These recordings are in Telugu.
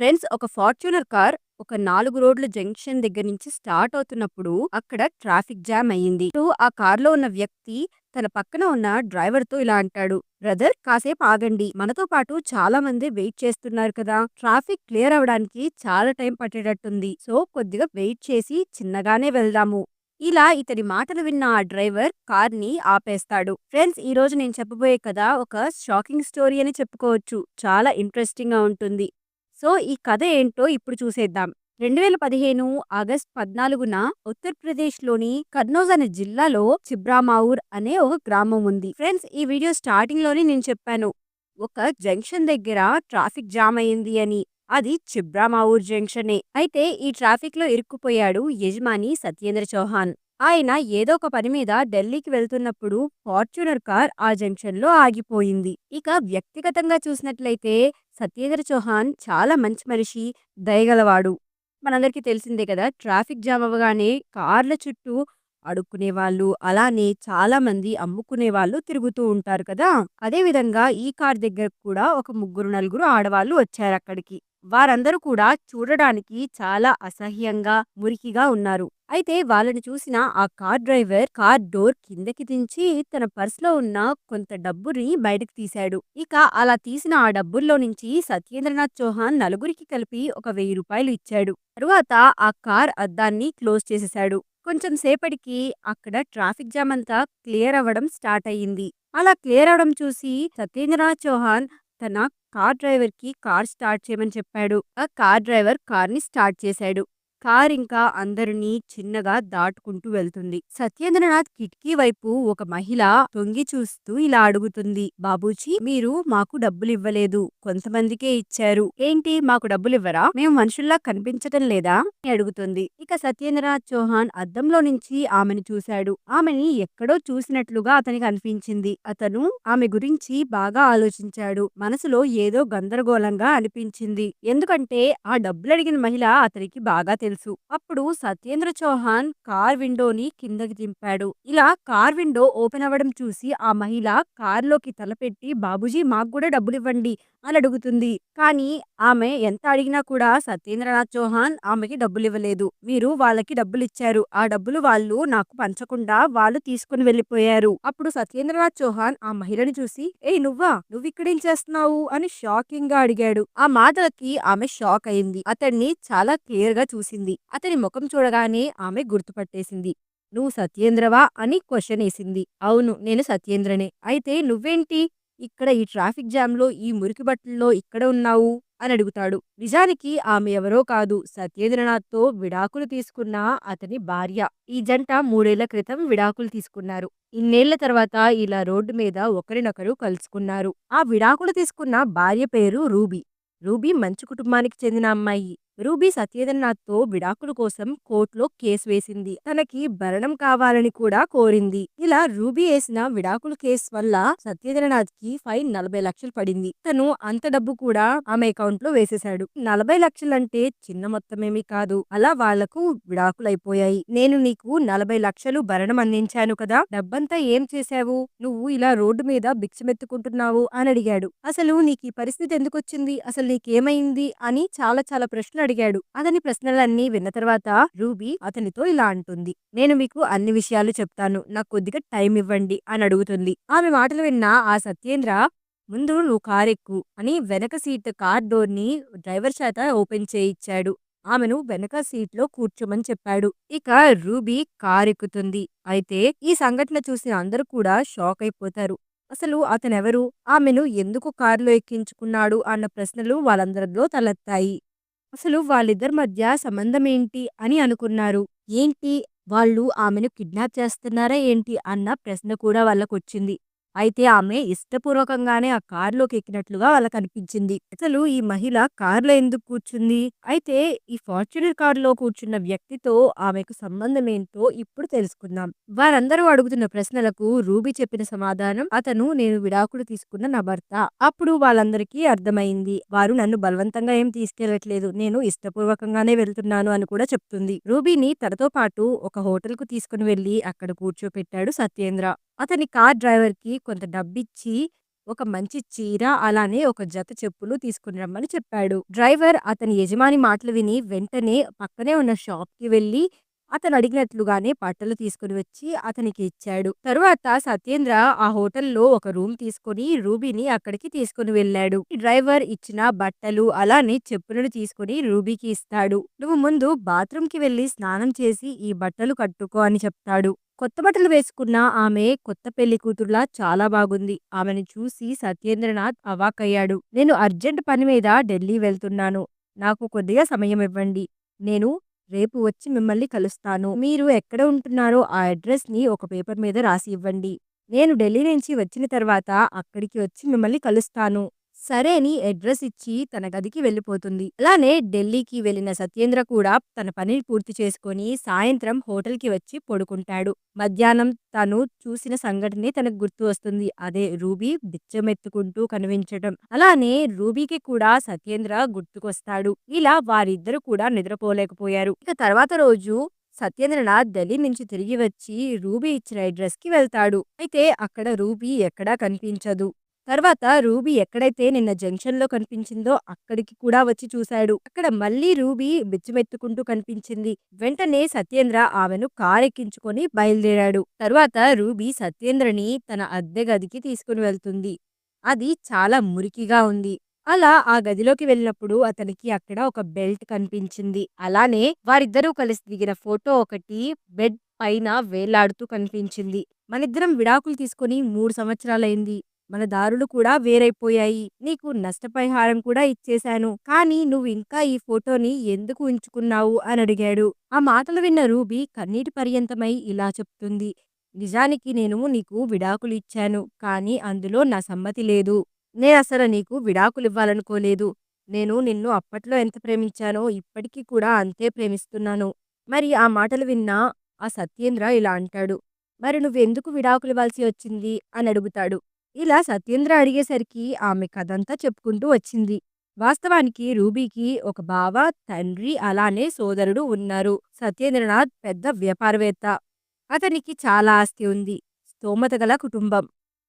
ఫ్రెండ్స్ ఒక ఫార్చ్యూనర్ కార్ ఒక నాలుగు రోడ్ల జంక్షన్ దగ్గర నుంచి స్టార్ట్ అవుతున్నప్పుడు అక్కడ ట్రాఫిక్ జామ్ అయ్యింది. సో ఆ కార్లో ఉన్న వ్యక్తి తన పక్కన ఉన్న డ్రైవర్తో ఇలా అంటాడు బ్రదర్ కాసేపు ఆగండి. మనతో పాటు చాలా మంది వెయిట్ చేస్తున్నారు కదా. ట్రాఫిక్ క్లియర్ అవడానికి చాలా టైం పట్టేటట్టుంది. సో కొద్దిగా వెయిట్ చేసి చిన్నగానే వెళ్దాము. ఇలా ఇతని మాటలు విన్న ఆ డ్రైవర్ కార్ని ఆపేస్తాడు. ఫ్రెండ్స్ ఈ రోజు నేను చెప్పబోయే కదా ఒక షాకింగ్ స్టోరీ అని చెప్పుకోవచ్చు. చాలా ఇంట్రెస్టింగ్గా ఉంటుంది. సో ఈ కథ ఏంటో ఇప్పుడు చూసేద్దాం. రెండు వేల పదిహేను ఆగస్ట్ పద్నాలుగున ఉత్తరప్రదేశ్లోని కర్నూజ్ అనే జిల్లాలో చిబ్రామాఊర్ అనే ఒక గ్రామం ఉంది. ఫ్రెండ్స్ ఈ వీడియో స్టార్టింగ్లోనే నేను చెప్పాను. ఒక జంక్షన్ దగ్గర ట్రాఫిక్ జామ్ అయింది అని. అది చిబ్రామావూర్ జంక్షనే. అయితే ఈ ట్రాఫిక్లో ఇరుక్కుపోయాడు యజమాని సత్యేంద్ర చౌహాన్. ఆయన ఏదో ఒక పని మీద ఢిల్లీకి వెళ్తున్నప్పుడు ఫార్చ్యూనర్ కార్ ఆ జంక్షన్లో ఆగిపోయింది. ఇక వ్యక్తిగతంగా చూసినట్లయితే సత్యేంద్ర చౌహాన్ చాలా మంచి మనిషి దయగలవాడు. మనందరికీ తెలిసిందే కదా ట్రాఫిక్ జామ్ అవ్వగానే కార్ల చుట్టూ అడుక్కునే వాళ్ళు అలానే చాలా మంది అమ్ముకునే వాళ్ళు తిరుగుతూ ఉంటారు కదా. అదే విధంగా ఈ కార్ దగ్గర కూడా ఒక ముగ్గురు నలుగురు ఆడవాళ్ళు వచ్చారు అక్కడికి వారందరూ కూడా చూడడానికి చాలా అసహ్యంగా మురికిగా ఉన్నారు. అయితే వాళ్ళని చూసిన ఆ కార్ డ్రైవర్ కార్ డోర్ కిందకి దించి తన పర్స్లో ఉన్న కొంత డబ్బుని బయటకు తీశాడు. ఇక అలా తీసిన ఆ డబ్బుల్లో నుంచి సత్యేంద్రనాథ్ చౌహాన్ నలుగురికి కలిపి ఒక వెయ్యి రూపాయలు ఇచ్చాడు. తరువాత ఆ కార్ అద్దాన్ని క్లోజ్ చేసేశాడు. కొంచెం సేపటికి అక్కడ ట్రాఫిక్ జామ్ అంతా క్లియర్ అవ్వడం స్టార్ట్ అయ్యింది. అలా క్లియర్ అవడం చూసి సత్యేంద్రనాథ్ చౌహాన్ తన కార్ డ్రైవర్కి కార్ స్టార్ట్ చేయమని చెప్పాడు. ఆ కార్ డ్రైవర్ కార్ని స్టార్ట్ చేశాడు. కార్ ఇంకా అందరినీ చిన్నగా దాటుకుంటూ వెళ్తుంది. సత్యేంద్రనాథ్ కిటికీ వైపు ఒక మహిళ తొంగి చూస్తూ ఇలా అడుగుతుంది బాబూజీ మీరు మాకు డబ్బులు ఇవ్వలేదు. కొంతమందికే ఇచ్చారు. ఏంటి? మాకు డబ్బులు ఇవ్వరా? మేము మనుషుల్లా కనిపించటం లేదా? అని అడుగుతుంది. ఇక సత్యేంద్రనాథ్ చౌహాన్ అద్దంలో నుంచి ఆమెను చూశాడు. ఆమెని ఎక్కడో చూసినట్లుగా అతనికి అనిపించింది. అతను ఆమె గురించి బాగా ఆలోచించాడు. మనసులో ఏదో గందరగోళంగా అనిపించింది. ఎందుకంటే ఆ డబ్బులు అడిగిన మహిళ అతనికి బాగా తెలుసు. అప్పుడు సత్యేంద్ర చౌహాన్ కార్ విండోని కిందకి దింపాడు. ఇలా కార్ విండో ఓపెన్ అవ్వడం చూసి ఆ మహిళ కార్లోకి తలపెట్టి బాబుజీ మాకు కూడా డబ్బులు ఇవ్వండి అని అడుగుతుంది. కానీ ఆమె ఎంత అడిగినా కూడా సత్యేంద్రనాథ్ చౌహాన్ ఆమెకి డబ్బులు ఇవ్వలేదు మీరు వాళ్ళకి డబ్బులు ఇచ్చారు ఆ డబ్బులు వాళ్ళు నాకు పంచకుండా వాళ్ళు తీసుకుని వెళ్ళిపోయారు. అప్పుడు సత్యేంద్రనాథ్ చౌహాన్ ఆ మహిళని చూసి ఏయ్ నువ్వా? నువ్వు ఇక్కడేం చేస్తున్నావు? అని షాకింగ్గా అడిగాడు. ఆ మాటలకి ఆమె షాక్ అయింది. అతన్ని చాలా క్లియర్గా చూసింది. అతని ముఖం చూడగానే ఆమె గుర్తుపట్టేసింది. నువ్వు సత్యేంద్రవా? అని క్వశ్చన్ వేసింది. అవును నేను సత్యేంద్రనే. అయితే నువ్వేంటి? ఇక్కడ ఈ ట్రాఫిక్ జామ్లో ఈ మురికి బట్టల్లో ఇక్కడ ఉన్నావు? అని అడుగుతాడు. నిజానికి ఆమె ఎవరో కాదు. సత్యేంద్రనాథ్తో విడాకులు తీసుకున్న అతని భార్య. ఈ జంట మూడేళ్ళ క్రితం విడాకులు తీసుకున్నారు. ఇన్నేళ్ళ తర్వాత ఇలా రోడ్డు మీద ఒకరినొకరు కలుసుకున్నారు. ఆ విడాకులు తీసుకున్న భార్య పేరు రూబీ. రూబీ మంచి కుటుంబానికి చెందిన అమ్మాయి. రూబీ సత్యేంద్రనాథ్తో విడాకుల కోసం కోర్టులో కేసు వేసింది. తనకి భరణం కావాలని కూడా కోరింది. ఇలా రూబీ వేసిన విడాకుల కేసు వల్ల సత్యేంద్రనాథ్కి ఫైన్ నలభై లక్షలు పడింది. తను అంత డబ్బు కూడా ఆమె అకౌంట్లో వేసేశాడు. నలభై లక్షలంటే చిన్న మొత్తమేమీ కాదు. అలా వాళ్ళకు విడాకులు అయిపోయాయి. నేను నీకు నలభై లక్షలు భరణం అందించాను కదా. డబ్బంతా ఏం చేశావు? నువ్వు ఇలా రోడ్డు మీద భిక్షమెత్తుకుంటున్నావు? అని అడిగాడు. అసలు నీకు ఈ పరిస్థితి ఎందుకు వచ్చింది అసలు నీకేమైంది? అని చాలా చాలా ప్రశ్నలు అడిగాడు. అతని ప్రశ్నలన్నీ విన్న తర్వాత రూబీ అతనితో ఇలా అంటుంది. నేను మీకు అన్ని విషయాలు చెప్తాను. నాకు కొద్దిగా టైం ఇవ్వండి అని అడుగుతుంది. ఆమె మాటలు విన్న ఆ సత్యేంద్ర ముందు నువ్వు కార్ ఎక్కు అని వెనక సీట్ కార్ డోర్ని డ్రైవర్ చేత ఓపెన్ చేయించాడు ఆమెను వెనక సీట్లో కూర్చోమని చెప్పాడు. ఇక రూబీ కార్ ఎక్కుతుంది అయితే ఈ సంఘటన చూసిన అందరూ కూడా షాక్ అయిపోతారు. అసలు అతనెవరు? ఆమెను ఎందుకు కారులో ఎక్కించుకున్నాడు? అన్న ప్రశ్నలు వాళ్ళందరిలో తలెత్తాయి. అసలు వాళ్ళిద్దరి మధ్య సంబంధం ఏంటి అని అనుకున్నారు. ఏంటి? వాళ్ళు ఆమెను కిడ్నాప్ చేస్తున్నారా ఏంటి? అన్న ప్రశ్న కూడా వాళ్ళకొచ్చింది. అయితే ఆమె ఇష్టపూర్వకంగానే ఆ కారులోకి ఎక్కినట్లుగా వాళ్ళకి అనిపించింది అసలు ఈ మహిళ కారులో ఎందుకు కూర్చుంది? అయితే ఈ ఫార్చునర్ కారులో కూర్చున్న వ్యక్తితో ఆమెకు సంబంధం ఏంటో ఇప్పుడు తెలుసుకుందాం. వారందరూ అడుగుతున్న ప్రశ్నలకు రూబీ చెప్పిన సమాధానం అతను నేను విడాకులు తీసుకున్న నా భర్త. అప్పుడు వాళ్ళందరికీ అర్థమైంది. వారు నన్ను బలవంతంగా ఏం తీసుకెళ్ళట్లేదు నేను ఇష్టపూర్వకంగానే వెళ్తున్నాను అని కూడా చెప్తుంది. రూబీని తనతో పాటు ఒక హోటల్కు తీసుకుని వెళ్ళి అక్కడ కూర్చోపెట్టాడు సత్యేంద్ర. అతని కార్ డ్రైవర్కి కొంత డబ్బిచ్చి ఒక మంచి చీర అలానే ఒక జత చెప్పులు తీసుకుని రమ్మని చెప్పాడు. డ్రైవర్ అతని యజమాని మాటలు విని వెంటనే పక్కనే ఉన్న షాప్కి వెళ్ళి అతను అడిగినట్లుగానే బట్టలు తీసుకుని వచ్చి అతనికి ఇచ్చాడు. తరువాత సత్యేంద్ర ఆ హోటల్లో ఒక రూమ్ తీసుకుని రూబీని అక్కడికి తీసుకుని వెళ్ళాడు. డ్రైవర్ ఇచ్చిన బట్టలు అలానే చెప్పులను తీసుకుని రూబీకి ఇస్తాడు. నువ్వు ముందు బాత్రూమ్కి స్నానం చేసి ఈ బట్టలు కట్టుకో అని చెప్తాడు. కొత్త బట్టలు వేసుకున్న ఆమె కొత్త పెళ్ళి కూతురులా చాలా బాగుంది. ఆమెను చూసి సత్యేంద్రనాథ్ అవాకయ్యాడు నేను అర్జెంట్ పని మీద ఢిల్లీ వెళ్తున్నాను. నాకు కొద్దిగా సమయం ఇవ్వండి. నేను రేపు వచ్చి మిమ్మల్ని కలుస్తాను. మీరు ఎక్కడ ఉంటున్నారో ఆ అడ్రస్ని ఒక పేపర్ మీద రాసి ఇవ్వండి. నేను ఢిల్లీ నుంచి వచ్చిన తర్వాత అక్కడికి వచ్చి మిమ్మల్ని కలుస్తాను. సరే అని అడ్రస్ ఇచ్చి తన గదికి వెళ్ళిపోతుంది. అలానే ఢిల్లీకి వెళ్ళిన సత్యేంద్ర కూడా తన పనిని పూర్తి చేసుకొని సాయంత్రం హోటల్కి వచ్చి పడుకుంటాడు. మధ్యాహ్నం తను చూసిన సంఘటనే తనకు గుర్తు వస్తుంది. అదే రూబీ బిచ్చమెత్తుకుంటూ కనిపించడం అలానే రూబీకి కూడా సత్యేంద్ర గుర్తుకొస్తాడు. ఇలా వారిద్దరు కూడా నిద్రపోలేకపోయారు. ఇక తర్వాత రోజు సత్యేంద్రనాథ్ ఢిల్లీ నుంచి తిరిగి వచ్చి రూబీ ఇచ్చిన అడ్రస్కి వెళ్తాడు. అయితే అక్కడ రూబీ ఎక్కడా కనిపించదు. తర్వాత రూబీ ఎక్కడైతే నిన్న జంక్షన్లో కనిపించిందో అక్కడికి కూడా వచ్చి చూశాడు. అక్కడ మళ్ళీ రూబీ బిచ్చమెత్తుకుంటూ కనిపించింది. వెంటనే సత్యేంద్ర ఆమెను కారెక్కించుకొని బయలుదేరాడు. తర్వాత రూబీ సత్యేంద్రని తన అద్దె గదికి తీసుకుని వెళ్తుంది. అది చాలా మురికిగా ఉంది. అలా ఆ గదిలోకి వెళ్ళినప్పుడు అతనికి అక్కడ ఒక బెల్ట్ కనిపించింది. అలానే వారిద్దరూ కలిసి దిగిన ఫోటో ఒకటి బెడ్ పైన వేలాడుతూ కనిపించింది. మనిద్దరం విడాకులు తీసుకొని మూడు సంవత్సరాలైంది. మన దారులు కూడా వేరైపోయాయి. నీకు నష్టపరిహారం కూడా ఇచ్చేశాను. కానీ నువ్వు ఇంకా ఈ ఫోటోని ఎందుకు ఉంచుకున్నావు? అని అడిగాడు. ఆ మాటలు విన్న రూబీ కన్నీటి పర్యంతమై ఇలా చెప్తుంది. నిజానికి నేను నీకు విడాకులు ఇచ్చాను. కానీ అందులో నా సమ్మతి లేదు. నేను అసలు నీకు విడాకులు ఇవ్వాలనుకోలేదు. నేను నిన్ను అప్పట్లో ఎంత ప్రేమించానో ఇప్పటికీ కూడా అంతే ప్రేమిస్తున్నాను. మరి ఆ మాటలు విన్నా ఆ సత్యేంద్ర ఇలా అంటాడు. మరి నువ్వెందుకు విడాకులు ఇవ్వాల్సి వచ్చింది అని అడుగుతాడు. ఇలా సత్యేంద్ర అడిగేసరికి ఆమె కథంతా చెప్పుకుంటూ వచ్చింది. వాస్తవానికి రూబీకి ఒక బావ తండ్రి అలానే సోదరుడు ఉన్నారు. సత్యేంద్రనాథ్ పెద్ద వ్యాపారవేత్త. అతనికి చాలా ఆస్తి ఉంది. స్తోమత గల కుటుంబం.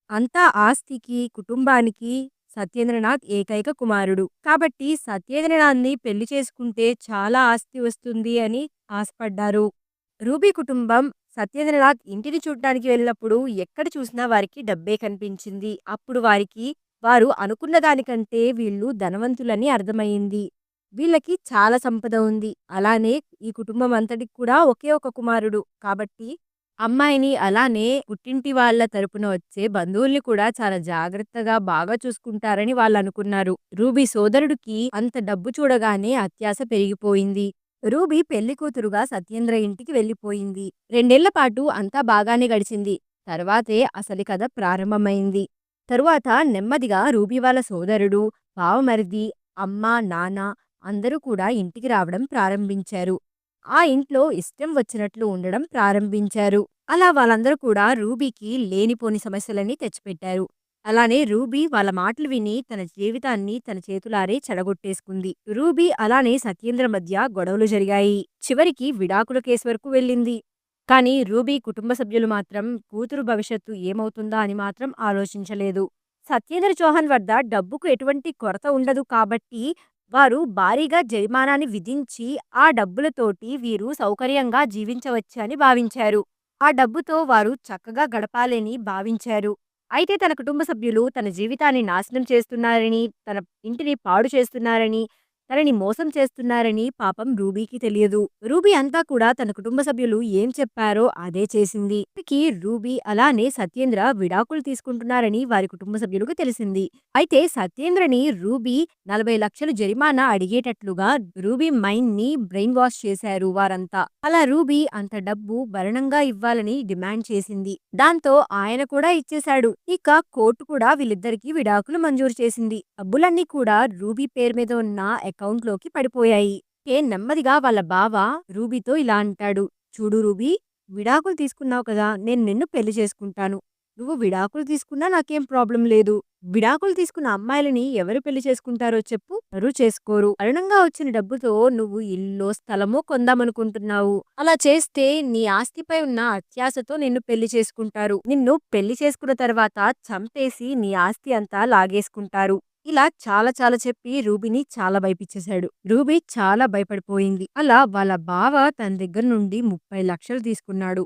అంతా ఆస్తికి కుటుంబానికి సత్యేంద్రనాథ్ ఏకైక కుమారుడు. కాబట్టి సత్యేంద్రనాథ్ని పెళ్ళి చేసుకుంటే చాలా ఆస్తి వస్తుంది అని ఆశపడ్డారు. రూబీ కుటుంబం సత్యేంద్రనాథ్ ఇంటిని చూడడానికి వెళ్ళినప్పుడు ఎక్కడ చూసినా వారికి డబ్బే కనిపించింది. అప్పుడు వారికి వారు అనుకున్న దానికంటే వీళ్ళు ధనవంతులని అర్థమైంది వీళ్ళకి చాలా సంపద ఉంది. అలానే ఈ కుటుంబం అంతటికి కూడా ఒకే ఒక కుమారుడు. కాబట్టి అమ్మాయిని అలానే పుట్టింటి వాళ్ళ తరపున వచ్చే బంధువుల్ని కూడా చాలా జాగ్రత్తగా బాగా చూసుకుంటారని వాళ్ళు అనుకున్నారు. రూబీ సోదరుడికి అంత డబ్బు చూడగానే అత్యాశ పెరిగిపోయింది. రూబీ పెళ్ళికూతురుగా సత్యేంద్ర ఇంటికి వెళ్ళిపోయింది. రెండేళ్ళ పాటు అంతా బాగానే గడిచింది. తర్వాతే అసలు కథ ప్రారంభమైంది. తరువాత నెమ్మదిగా రూబీ వాళ్ళ సోదరుడు బావమరిది అమ్మ నాన్న అందరూ కూడా ఇంటికి రావడం ప్రారంభించారు. ఆ ఇంట్లో ఇష్టం వచ్చినట్లు ఉండడం ప్రారంభించారు. అలా వాళ్ళందరూ కూడా రూబీకి లేనిపోని సమస్యలన్నీ తెచ్చిపెట్టారు. అలానే రూబీ వాళ్ళ మాటలు విని తన జీవితాన్ని తన చేతులారే చెడగొట్టేసుకుంది. రూబీ అలానే సత్యేంద్ర మధ్య గొడవలు జరిగాయి. చివరికి విడాకుల కేసు వరకు వెళ్ళింది. కానీ రూబీ కుటుంబ సభ్యులు మాత్రం కూతురు భవిష్యత్తు ఏమవుతుందా అని మాత్రం ఆలోచించలేదు. సత్యేంద్ర చౌహాన్ వద్ద డబ్బుకు ఎటువంటి కొరత ఉండదు కాబట్టి వారు భారీగా జరిమానాన్ని విధించి ఆ డబ్బులతోటి వీరు సౌకర్యంగా జీవించవచ్చు అని భావించారు. ఆ డబ్బుతో వారు చక్కగా గడపాలని భావించారు. అయితే తన కుటుంబ సభ్యులు తన జీవితాన్ని నాశనం చేస్తున్నారని తన ఇంటిని పాడు చేస్తున్నారని తనని మోసం చేస్తున్నారని పాపం రూబీకి తెలియదు. రూబీ అంతా కూడా తన కుటుంబ సభ్యులు ఏం చెప్పారో అదే చేసింది. ఇప్పటికీ రూబీ అలానే సత్యేంద్ర విడాకులు తీసుకుంటున్నారని వారి కుటుంబ సభ్యులకు తెలిసింది. అయితే సత్యేంద్రని రూబీ నలభై లక్షలు జరిమానా అడిగేటట్లుగా రూబీ మైండ్ని బ్రెయిన్ వాష్ చేశారు వారంతా. అలా రూబీ అంత డబ్బు భరణంగా ఇవ్వాలని డిమాండ్ చేసింది. దాంతో ఆయన కూడా ఇచ్చేశాడు. ఇక కోర్టు కూడా వీళ్ళిద్దరికీ విడాకులు మంజూరు చేసింది. డబ్బులన్నీ కూడా రూబీ పేరు మీద ఉన్న అకౌంట్లోకి పడిపోయాయి. ఏ నెమ్మదిగా వాళ్ళ బావ రూబీతో ఇలా అంటాడు. చూడు రూబీ విడాకులు తీసుకున్నావు కదా నేను నిన్ను పెళ్ళి చేసుకుంటాను. నువ్వు విడాకులు తీసుకున్నా నాకేం ప్రాబ్లం లేదు. విడాకులు తీసుకున్న అమ్మాయిలని ఎవరు పెళ్ళి చేసుకుంటారో చెప్పు. ఎవరు చేసుకోరు. అరుణంగా వచ్చిన డబ్బుతో నువ్వు ఇల్లు స్థలమో కొందామనుకుంటున్నావు. అలా చేస్తే నీ ఆస్తిపై ఉన్న అత్యాశతో నిన్ను పెళ్ళి చేసుకుంటారు. నిన్ను పెళ్ళి చేసుకున్న తర్వాత చంపేసి నీ ఆస్తి అంతా లాగేసుకుంటారు. ఇలా చాలా చాలా చెప్పి రూబీని చాలా భయపించేశాడు రూబీ చాలా భయపడిపోయింది. అలా వాళ్ళ బావ తన దగ్గర నుండి ముప్పై లక్షలు తీసుకున్నాడు.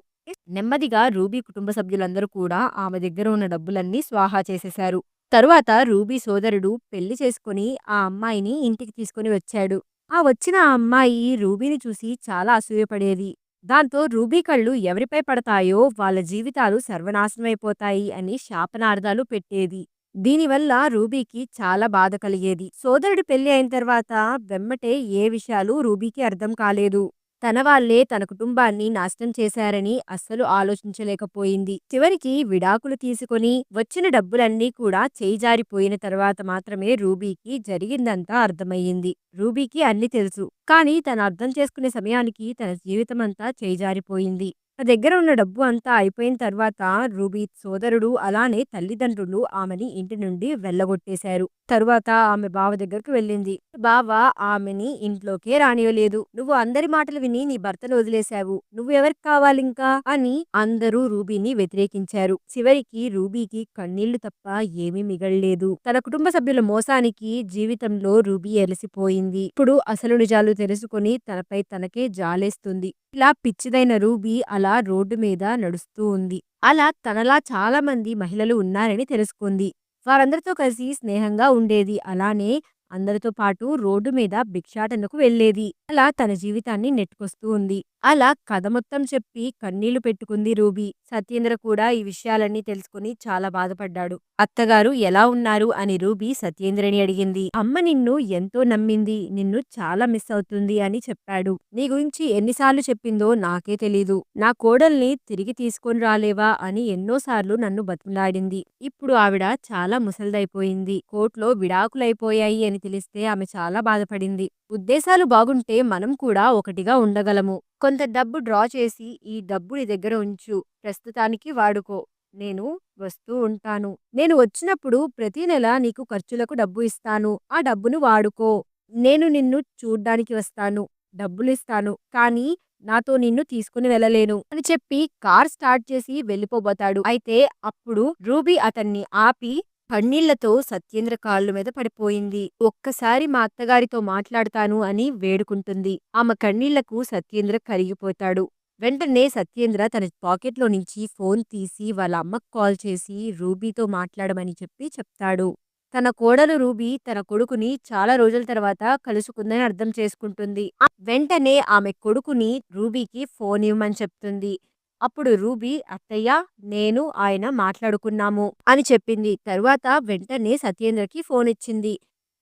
నెమ్మదిగా రూబీ కుటుంబ సభ్యులందరూ కూడా ఆమె దగ్గర ఉన్న డబ్బులన్నీ స్వాహా చేసేశారు తరువాత రూబీ సోదరుడు పెళ్ళి చేసుకుని ఆ అమ్మాయిని ఇంటికి తీసుకుని వచ్చాడు. ఆ వచ్చిన ఆ అమ్మాయి రూబీని చూసి చాలా అసూయపడేది. దాంతో రూబీ కళ్ళు ఎవరిపై పడతాయో వాళ్ళ జీవితాలు సర్వనాశనమైపోతాయి అని శాపనార్థాలు పెట్టేది. దీనివల్ల రూబీకి చాలా బాధ కలిగేది. సోదరుడు పెళ్ళి అయిన తర్వాత వెమ్మటే ఏ విషయాలు రూబీకి అర్థం కాలేదు. తన వాళ్ళే తన కుటుంబాన్ని నాశనం చేశారని అస్సలు ఆలోచించలేకపోయింది. చివరికి విడాకులు తీసుకొని వచ్చిన డబ్బులన్నీ కూడా చేయిజారిపోయిన తర్వాత మాత్రమే రూబీకి జరిగిందంతా అర్థమయ్యింది. రూబీకి అన్ని తెలుసు. కానీ తను అర్థం చేసుకునే సమయానికి తన జీవితమంతా చేయిజారిపోయింది తన దగ్గర ఉన్న డబ్బు అంతా అయిపోయిన తర్వాత రూబీ సోదరుడు అలానే తల్లిదండ్రులు ఆమెని ఇంటి నుండి వెళ్ళగొట్టేశారు. తరువాత ఆమె బావ దగ్గరకు వెళ్ళింది. బావ ఆమెని ఇంట్లోకే రానియలేదు. నువ్వు అందరి మాటలు విని నీ భర్తను వదిలేశావు. నువ్వు ఎవరికి కావాలి ఇంకా అని అందరూ రూబీని వ్యతిరేకించారు. చివరికి రూబీకి కన్నీళ్ళు తప్ప ఏమీ మిగల్లేదు. తన కుటుంబ సభ్యుల మోసానికి జీవితంలో రూబీ ఎలసిపోయింది. ఇప్పుడు అసలు నిజాలు తెలుసుకుని తనపై తనకే జాలేస్తుంది. ఇలా పిచ్చిదైన రూబీ అలా రోడ్డు మీద నడుస్తూ ఉంది. అలా తనలా చాలా మంది మహిళలు ఉన్నారని తెలుసుకుంది. వారందరితో కలిసి స్నేహంగా ఉండేది. అలానే అందరితో పాటు రోడ్డు మీద భిక్షాటనకు వెళ్ళేది. అలా తన జీవితాన్ని నెట్టుకొస్తూ ఉంది. అలా కథ మొత్తం చెప్పి కన్నీళ్ళు పెట్టుకుంది రూబీ. సత్యేంద్ర కూడా ఈ విషయాలన్నీ తెలుసుకుని చాలా బాధపడ్డాడు. అత్తగారు ఎలా ఉన్నారు అని రూబీ సత్యేంద్రని అడిగింది. అమ్మ నిన్ను ఎంతో నమ్మింది నిన్ను చాలా మిస్ అవుతుంది అని చెప్పాడు. నీ గురించి ఎన్నిసార్లు చెప్పిందో నాకే తెలీదు. నా కోడల్ని తిరిగి తీసుకొని రాలేవా అని ఎన్నోసార్లు నన్ను బతుకులాడింది. ఇప్పుడు ఆవిడ చాలా ముసలిదైపోయింది. కోర్టులో విడాకులైపోయాయి అని తెలిస్తే ఆమె చాలా బాధపడింది. ఉద్దేశాలు బాగుంటే మనం కూడా ఒకటిగా ఉండగలము. కొంత డబ్బు డ్రా చేసి ఈ డబ్బు నీ దగ్గర ఉంచు. ప్రస్తుతానికి వాడుకో. నేను వస్తూ ఉంటాను. నేను వచ్చినప్పుడు ప్రతి నెల నీకు ఖర్చులకు డబ్బు ఇస్తాను. ఆ డబ్బును వాడుకో. నేను నిన్ను చూడ్డానికి వస్తాను. డబ్బులు ఇస్తాను కానీ నాతో నిన్ను తీసుకుని వెళ్ళలేను. అని చెప్పి కార్ స్టార్ట్ చేసి వెళ్ళిపోబోతాడు. అయితే అప్పుడు రూబీ అతన్ని ఆపి కన్నీళ్ళతో సత్యేంద్ర కాళ్ళు మీద పడిపోయింది. ఒక్కసారి మా అత్తగారితో మాట్లాడతాను అని వేడుకుంటుంది. ఆమె కన్నీళ్ళకు సత్యేంద్ర కరిగిపోతాడు. వెంటనే సత్యేంద్ర తన పాకెట్లో నుంచి ఫోన్ తీసి వాళ్ళ అమ్మకు కాల్ చేసి రూబీతో మాట్లాడమని చెప్పి చెప్తాడు. తన కోడలు రూబీ తన కొడుకుని చాలా రోజుల తర్వాత కలుసుకుందని అర్థం చేసుకుంటుంది. వెంటనే ఆమె కొడుకుని రూబీకి ఫోన్ ఇవ్వమని చెప్తుంది. అప్పుడు రూబీ అత్తయ్య నేను ఆయన మాట్లాడుకున్నాము అని చెప్పింది. తరువాత వెంటనే సత్యేంద్రకి ఫోన్ ఇచ్చింది.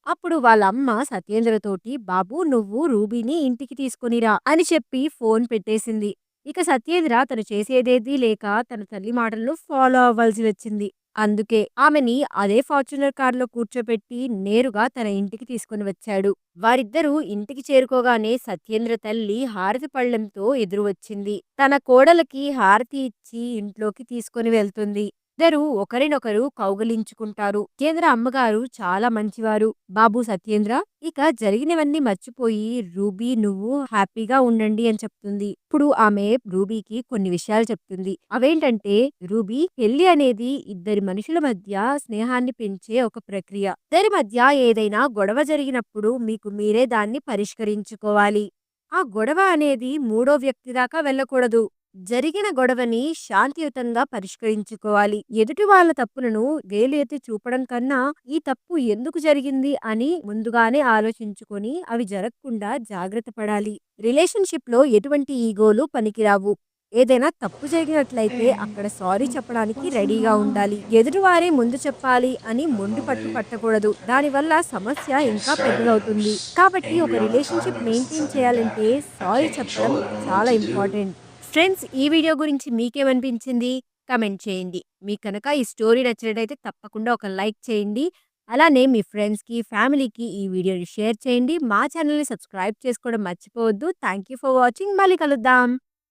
అప్పుడు వాళ్ళ అమ్మ సత్యేంద్రతోటి బాబు నువ్వు రూబీని ఇంటికి తీసుకునిరా అని చెప్పి ఫోన్ పెట్టేసింది. ఇక సత్యేంద్ర తను చేసేదేదీ లేక తన తల్లి మాటలను ఫాలో అవ్వాల్సి వచ్చింది. అందుకే ఆమెని అదే ఫార్చునర్ కారులో కూర్చోపెట్టి నేరుగా తన ఇంటికి తీసుకుని వచ్చాడు. వారిద్దరూ ఇంటికి చేరుకోగానే సత్యేంద్ర తల్లి హారతి పళ్ళెంతో ఎదురు వచ్చింది తన కోడలకి హారతి ఇచ్చి ఇంట్లోకి తీసుకుని వెళ్తుంది. ఇద్దరు ఒకరినొకరు కౌగలించుకుంటారు. సత్యేంద్ర అమ్మగారు చాలా మంచివారు. బాబు సత్యేంద్ర ఇక జరిగినవన్నీ మర్చిపోయి రూబీ నువ్వు హ్యాపీగా ఉండండి అని చెప్తుంది. ఇప్పుడు ఆమె రూబీకి కొన్ని విషయాలు చెప్తుంది. అవేంటంటే రూబీ పెళ్ళి అనేది ఇద్దరి మనుషుల మధ్య స్నేహాన్ని పెంచే ఒక ప్రక్రియ. ఇద్దరి మధ్య ఏదైనా గొడవ జరిగినప్పుడు మీకు మీరే దాన్ని పరిష్కరించుకోవాలి. ఆ గొడవ అనేది మూడో వ్యక్తి దాకా వెళ్ళకూడదు. జరిగిన గొడవని శాంతియుతంగా పరిష్కరించుకోవాలి. ఎదుటి వాళ్ళ తప్పులను వేలు ఎత్తి చూపడం కన్నా ఈ తప్పు ఎందుకు జరిగింది అని ముందుగానే ఆలోచించుకొని అవి జరగకుండా జాగ్రత్త పడాలి. రిలేషన్షిప్లో ఎటువంటి ఈగోలు పనికిరావు. ఏదైనా తప్పు జరిగినట్లయితే అక్కడ సారీ చెప్పడానికి రెడీగా ఉండాలి. ఎదుటివారే ముందు చెప్పాలి అని ముందు పట్టు పట్టకూడదు. దానివల్ల సమస్య ఇంకా పెద్దదవుతుంది. కాబట్టి ఒక రిలేషన్షిప్ మెయింటైన్ చేయాలంటే సారీ చెప్పడం చాలా ఇంపార్టెంట్. ఫ్రెండ్స్ ఈ వీడియో గురించి మీకేమనిపించింది? కమెంట్ చేయండి. మీకు కనుక ఈ స్టోరీ నచ్చినట్టయితే తప్పకుండా ఒక లైక్ చేయండి. అలానే మీ ఫ్రెండ్స్కి ఫ్యామిలీకి ఈ వీడియోని షేర్ చేయండి. మా ఛానల్ని సబ్స్క్రైబ్ చేసుకోవడం మర్చిపోవద్దు. Thank you for watching. మళ్ళీ కలుద్దాం.